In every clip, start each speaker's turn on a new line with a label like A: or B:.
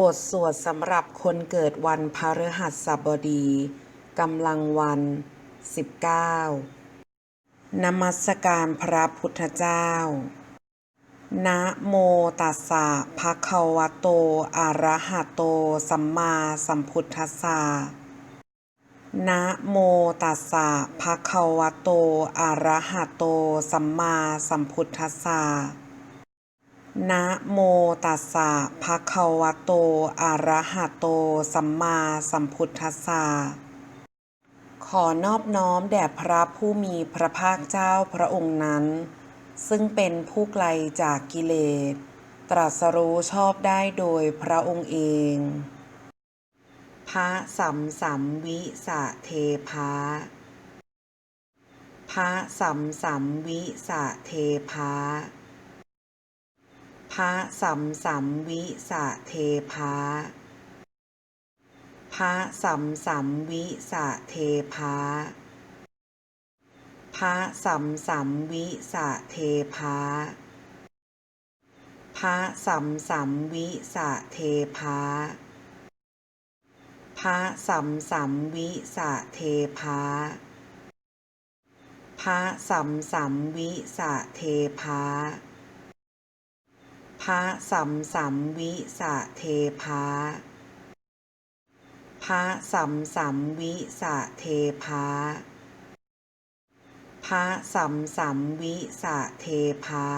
A: บทสวดสำหรับคนเกิดวันพฤหัสบดีกำลังวัน 19 นมัสการพระพุทธเจ้า นะโมตัสสะภะคะวะโต อะระหะโต สัมมาสัมพุทธัสสะ นะโมตัสสะภะคะวะโต อะระหะโต สัมมาสัมพุทธัสสะ นะโมตัสสะภะคะวะโต อะระหะโต สัมมาสัมพุทธัสสะ ขอนอบน้อมแด่พระผู้มีพระภาคเจ้าพระองค์นั้น ซึ่งเป็นผู้ไกลจากกิเลส ตรัสรู้ชอบได้โดยพระองค์เอง พระสัมสัมวิสะเทพะพระสัมสัมวิสะเทพะ พระสัมสัมวิสะเทพะพระสัมสัมวิสะเทพะพระสัมสัมวิสะเทพะพระสัมสัมวิสะเทพะพระสัมสัมวิสะเทพะพระสัมสัมวิสะเทพะ พระสัมสัมวิสะเทพะพระสัมสัมวิสะเทพะพระสัมสัมวิสะเทพะ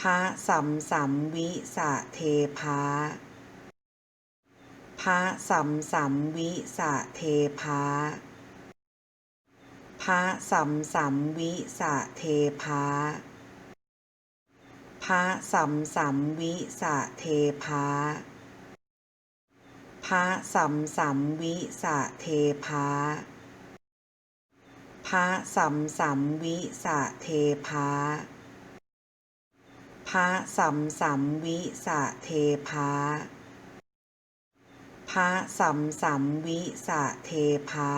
A: พระสัมสัมวิสะเทพะพระสัมสัมวิสะเทพะพระสัมสัมวิสะเทพะ พระสัมสัมวิสะเทพะพระสัมสัมวิสะเทพะพระสัมสัมวิสะเทพะพระสัมสัมวิสะเทพะพระสัมสัมวิสะเทพะ